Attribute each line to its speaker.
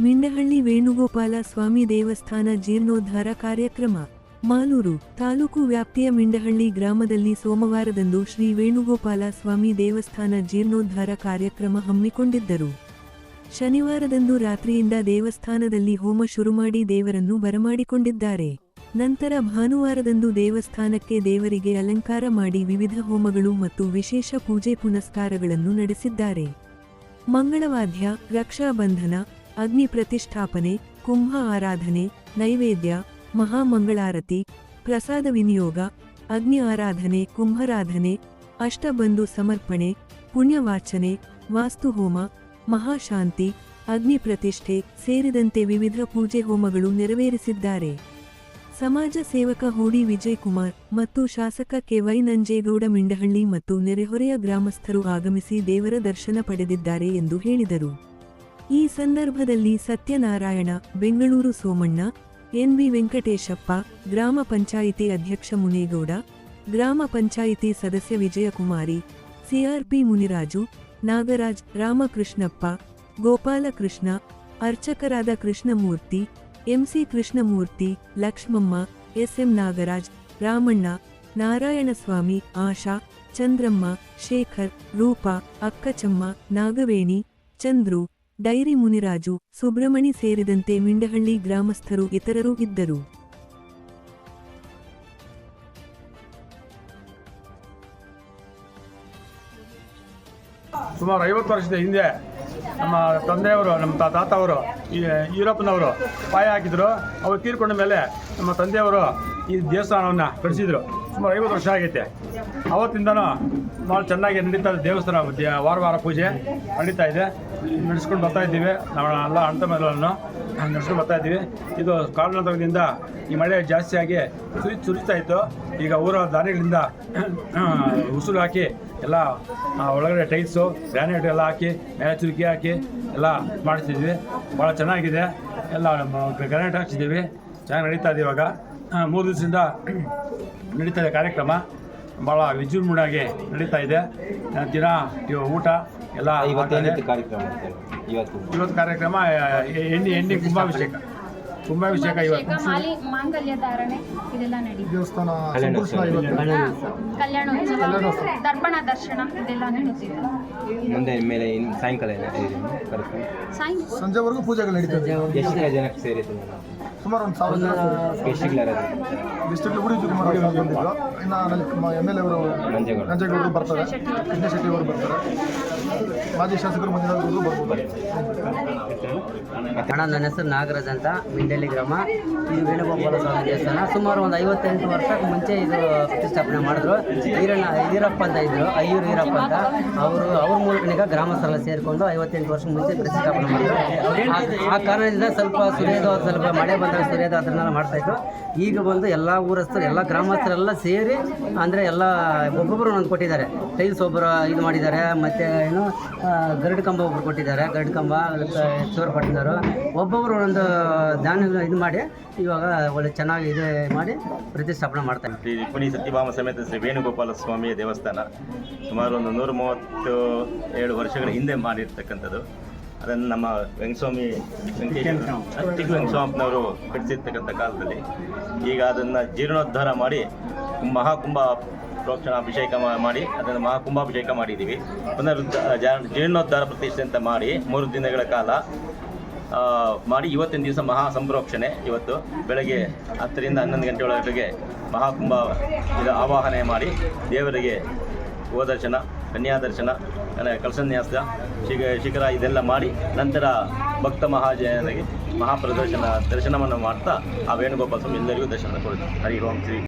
Speaker 1: ಮಿಂಡಹಳ್ಳಿ ವೇಣುಗೋಪಾಲ ಸ್ವಾಮಿ ದೇವಸ್ಥಾನ ಜೀರ್ಣೋದ್ಧಾರ ಕಾರ್ಯಕ್ರಮ, ಮಾಲೂರು, ತಾಲೂಕು ವ್ಯಾಪ್ತಿಯ ಮಿಂಡಹಳ್ಳಿ ಗ್ರಾಮದಲ್ಲಿ ಸೋಮವಾರದಂದು ಶ್ರೀ ವೇಣುಗೋಪಾಲ ಸ್ವಾಮಿ ದೇವಸ್ಥಾನ ಜೀರ್ಣೋದ್ಧಾರ ಕಾರ್ಯಕ್ರಮ ಹಮ್ಮಿಕೊಂಡಿದ್ದರು. ಶನಿವಾರದಂದು ರಾತ್ರಿಯಿಂದ ದೇವಸ್ಥಾನದಲ್ಲಿ ಹೋಮ ಶುರುಮಾಡಿ ದೇವರನ್ನು ಬರಮಾಡಿಕೊಂಡಿದ್ದಾರೆ. ನಂತರ ಭಾನುವಾರದಂದು ದೇವಸ್ಥಾನಕ್ಕೆ ದೇವರಿಗೆ ಅಲಂಕಾರ ಮಾಡಿ ವಿವಿಧ ಹೋಮಗಳು ಮತ್ತು ವಿಶೇಷ ಪೂಜೆ ಪುನಸ್ಕಾರಗಳನ್ನು ನಡೆಸಿದ್ದಾರೆ. ಮಂಗಳವಾದ್ಯ, ರಕ್ಷಾಬಂಧನ ಅಗ್ನಿ ಪ್ರತಿಷ್ಠಾಪನೆ, ಕುಂಭ ಆರಾಧನೆ, ನೈವೇದ್ಯ, ಮಹಾಮಂಗಳಾರತಿ, ಪ್ರಸಾದ ವಿನಿಯೋಗ, ಅಗ್ನಿ ಆರಾಧನೆ, ಕುಂಭರಾಧನೆ, ಅಷ್ಟಬಂಧು ಸಮರ್ಪಣೆ ಪುಣ್ಯವಾಚನೆ ವಾಸ್ತುಹೋಮ, ಮಹಾಶಾಂತಿ, ಅಗ್ನಿ ಪ್ರತಿಷ್ಠೆ ಸೇರಿದಂತೆ ವಿವಿಧ ಪೂಜೆ ಹೋಮಗಳು ನೆರವೇರಿಸಿದ್ದಾರೆ. ಸಮಾಜ ಸೇವಕ ಹೂಡಿ ವಿಜಯ್ ಕುಮಾರ್ ಮತ್ತು ಶಾಸಕ ಕೆವೈ ನಂಜೇಗೌಡ ಮಿಂಡಹಳ್ಳಿ ಮತ್ತು ನೆರೆಹೊರೆಯ ಗ್ರಾಮಸ್ಥರು ಆಗಮಿಸಿ ದೇವರ ದರ್ಶನ ಪಡೆದಿದ್ದಾರೆ ಎಂದು ಹೇಳಿದರು. ಈ ಸಂದರ್ಭದಲ್ಲಿ ಸತ್ಯನಾರಾಯಣ, ಬೆಂಗಳೂರು ಸೋಮಣ್ಣ ಎನ್ವಿ ವೆಂಕಟೇಶಪ್ಪ, ಗ್ರಾಮ ಪಂಚಾಯಿತಿ ಅಧ್ಯಕ್ಷ ಮುನೇಗೌಡ, ಗ್ರಾಮ ಪಂಚಾಯಿತಿ ಸದಸ್ಯ Vijayakumari, CRP Muniraju, Nagaraj, Ramakrishnappa, Gopalakrishna, ಅರ್ಚಕರಾದ Krishnamurthy, MC Krishnamurthy, Lakshmamma, SM Nagaraj, Ramanna, Narayanaswamy, Asha, Chandramma, Shekhar, Roopa, Akkachamma, Nagaveni, Chandru dairy Muniraju Subramani ಸೇರಿದಂತೆ ಮಿಂಡಹಳ್ಳಿ ಗ್ರಾಮಸ್ಥರು ಇತರರು ಇದ್ದರು.
Speaker 2: ಸುಮಾರು ಐವತ್ತು ವರ್ಷದ ಹಿಂದೆ ನಮ್ಮ ತಂದೆಯವರು, ನಮ್ಮ ತಾತ ಅವರು ಯುರೋಪ್ನವರು ಪಾಯ ಹಾಕಿದ್ರು. ಅವರು ತೀರ್ಕೊಂಡ ಮೇಲೆ ನಮ್ಮ ತಂದೆಯವರು ಈ ದೇವಸ್ಥಾನವನ್ನು ಕಟ್ಟಿಸಿದ್ರು. ಸುಮಾರು ಐವತ್ತು ವರ್ಷ ಆಗೈತೆ. ಅವತ್ತಿಂದನೂ ಭಾಳ ಚೆನ್ನಾಗಿ ನಡೀತಾ ಇದೆ ದೇವಸ್ಥಾನ ವಾರ ವಾರ ಪೂಜೆ ನಡೀತಾ ಇದೆ. ನಡೆಸ್ಕೊಂಡು ಬರ್ತಾ ಇದ್ದೀವಿ. ನಾವು ಎಲ್ಲ ಅಂತ ಮೇಲನ್ನು ನಡೆಸ್ಕೊಂಡು ಬರ್ತಾ ಇದ್ದೀವಿ. ಇದು ಕಾರಣದಿಂದ ಈ ಮಳೆ ಜಾಸ್ತಿಯಾಗಿ ಸುರಿ ಸುರಿತಾ ಇತ್ತು. ಈಗ ಊರ ದಾರಿಗಳಿಂದ ಉಸಿರು ಹಾಕಿ ಎಲ್ಲ ಒಳಗಡೆ ಟೈಲ್ಸು ಗ್ರಾನೈಟ್ ಎಲ್ಲ ಹಾಕಿ, ಮೇಲೆ ಚುರುಕಿ ಹಾಕಿ ಎಲ್ಲ ಮಾಡಿಸಿದ್ವಿ. ಭಾಳ ಚೆನ್ನಾಗಿದೆ. ಎಲ್ಲ ಗ್ರಾನೈಟ್ ಹಾಕ್ಸಿದ್ದೀವಿ. ಚೆನ್ನಾಗಿ ನಡೀತಾ ಇದೆ ಇವಾಗ. ಮೂರು ದಿವಸದಿಂದ ನಡೀತಾ ಇದೆ ಕಾರ್ಯಕ್ರಮ. ಭಾಳ ವಿಜೃಂಭಣೆಯಾಗಿ ನಡೀತಾ ಇದೆ. ದಿನ ಊಟ ಎಲ್ಲ
Speaker 3: ಇವತ್ತೇನಿತ್ತು ಕಾರ್ಯಕ್ರಮ ಇವತ್ತು.
Speaker 2: ಇವತ್ತು ಕಾರ್ಯಕ್ರಮ ಎಣ್ಣೆ ಎಣ್ಣೆ ಕುಂಭಾಭಿಷೇಕ. ಕುಂಭಾಭಿಷೇಕ. ಇವತ್ತು.
Speaker 4: ಮಾಂಗಲ್ಯ ಧಾರಣೆ ಇದೆಲ್ಲ
Speaker 5: ದೇವಸ್ಥಾನ
Speaker 4: ಕಲ್ಯಾಣೋತ್ಸವ. ದರ್ಪಣ ದರ್ಶನ ಇದೆಲ್ಲ
Speaker 3: ಮುಂದೆ ಮೇಲೆ ಇನ್ನು ಸಾಯಂಕಾಲ
Speaker 5: ಸಂಜೆವರೆಗೂ ಪೂಜೆಗಳು ನಡೀತದೆ.
Speaker 3: ಎಷ್ಟು ಜನ ಜನಕ್ಕೆ ಸೇರಿತು
Speaker 5: ಸುಮಾರು ಒಂದು ಸಾವಿರ ಡಿಸ್ಟ್ರಿಕ್ಟ್ ಅವರು. ಬಂದಿದ್ರು ಇನ್ನು ಎಂ ಎಲ್ ಎ ಅವರು
Speaker 3: ನಂಜೇಗೌಡ.
Speaker 5: ನಂಜೇಗೌಡರು ಬರ್ತಾರೆ. ಕೃಷ್ಣ ಶೆಟ್ಟಿ ಅವರು ಬರ್ತಾರೆ. ಮಾಜಿ ಶಾಸಕರು ಮಂಜುನಾಥ್ ಬರ್ಬೋದು.
Speaker 6: ಅಣ್ಣ ನನ್ನ ಹೆಸರು ನಾಗರಾಜ್ ಅಂತ. ಮಿಂಡಳ್ಳಿ ಗ್ರಾಮ. ಇದು ವೇಣುಗೋಪಾಲ ಸ್ವಾಮಿ ದೇವಸ್ಥಾನ. ಸುಮಾರು ಒಂದು ಐವತ್ತೆಂಟು ವರ್ಷಕ್ಕೆ ಮುಂಚೆ ಇದು ಪ್ರತಿಷ್ಠಾಪನೆ ಮಾಡಿದ್ರು. ಈರಣ್ಣ ಈರಪ್ಪ ಅಂತ ಇದ್ರು. ಅಯ್ಯೂರು ಈರಪ್ಪ ಅಂತ. ಅವರು ಅವ್ರ ಮೂಲಕನೀಗ ಗ್ರಾಮಸ್ಥರೆಲ್ಲ ಸೇರಿಕೊಂಡು ಐವತ್ತೆಂಟು ವರ್ಷ ಮುಂಚೆ ಪ್ರತಿಷ್ಠಾಪನೆ ಮಾಡಿದ್ರು. ಆ- ಕಾರಣದಿಂದ ಸ್ವಲ್ಪ ಸುರಿಯೋದು ಸ್ವಲ್ಪ ಮಳೆ ಬಂದಾಗ ಸುರಿಯೋದು ಅದನ್ನೆಲ್ಲ ಮಾಡ್ತಾಯಿದ್ರು ಈಗ ಬಂದು ಎಲ್ಲ ಊರಸ್ಥರು, ಎಲ್ಲ ಗ್ರಾಮಸ್ಥರೆಲ್ಲ ಸೇರಿ, ಅಂದರೆ ಎಲ್ಲ ಒಬ್ಬೊಬ್ಬರು ಒಂದೊಂದು ಕೊಟ್ಟಿದ್ದಾರೆ. ಟೈಲ್ಸ್ ಒಬ್ಬರು ಇದು ಮಾಡಿದ್ದಾರೆ, ಮತ್ತು ಏನು ಗರಡು ಕಂಬ ಒಬ್ಬರು ಕೊಟ್ಟಿದ್ದಾರೆ, ಗರಡು ಕಂಬ ಚೋರು ಪಟ್ಟಿದ್ದಾರೆ ಒಬ್ಬೊಬ್ಬರು ಒಂದೊಂದು ಧ್ಯಾನ ಇದು ಮಾಡಿ, ಇವಾಗ ಒಳ್ಳೆ ಚೆನ್ನಾಗಿ ಇದು ಮಾಡಿ ಪ್ರತಿಷ್ಠಾಪನೆ ಮಾಡ್ತಾರೆ
Speaker 7: ಶ್ರೀ ಪುನಿ ಸತ್ಯಭಾಮ ಸಮೇತ ಶ್ರೀ ವೇಣುಗೋಪಾಲ ಸ್ವಾಮಿಯ ದೇವಸ್ಥಾನ, ಸುಮಾರು ಒಂದು ನೂರ ಮೂವತ್ತು ಏಳು ವರ್ಷಗಳ ಹಿಂದೆ ಮಾಡಿರ್ತಕ್ಕಂಥದ್ದು. ಅದನ್ನು ನಮ್ಮ ವೆಂಕಸ್ವಾಮಿ ವೆಂಕಟೇಶ್ವರ ವೆಂಕಸ್ವಾಮಿನವರು ಕಟ್ಟಿಸಿರ್ತಕ್ಕಂಥ ಕಾಲದಲ್ಲಿ ಈಗ ಅದನ್ನು ಜೀರ್ಣೋದ್ಧಾರ ಮಾಡಿ ಮಹಾಕುಂಭ ಪ್ರೋಕ್ಷಣ ಅಭಿಷೇಕ ಮಾಡಿ ಅದನ್ನು ಮಹಾಕುಂಭಾಭಿಷೇಕ ಮಾಡಿದ್ದೀವಿ ಪುನರುದ್ಧ ಜೀರ್ಣೋದ್ಧಾರ ಪ್ರತಿಷ್ಠೆ ಅಂತ ಮಾಡಿ ಮೂರು ದಿನಗಳ ಕಾಲ ಮಾಡಿ ಇವತ್ತಿನ ದಿವಸ ಮಹಾ ಸಂಪ್ರೋಕ್ಷಣೆ ಇವತ್ತು ಬೆಳಗ್ಗೆ ಹತ್ತರಿಂದ ಹನ್ನೊಂದು ಗಂಟೆ ಒಳಗಡೆಗೆ ಮಹಾಕುಂಭ ಇದು ಆವಾಹನೆ ಮಾಡಿ ದೇವರಿಗೆ ಗೋದರ್ಶನ ಕನ್ಯಾದರ್ಶನ ಆಮೇಲೆ ಕಲಸನ್ಯಾಸ ಶಿಖ ಶಿಖರ ಇದೆಲ್ಲ ಮಾಡಿ ನಂತರ ಭಕ್ತ ಮಹಾಜನರಿಗೆ ಮಹಾಪ್ರದರ್ಶನ ದರ್ಶನವನ್ನು ಮಾಡ್ತಾ ಆ ವೇಣುಗೋಪಾಲ ಸ್ವಾಮಿ ಎಲ್ಲರಿಗೂ ದರ್ಶನ ಕೊಡುತ್ತೆ ಹರಿ ಓಂ ಶ್ರೀ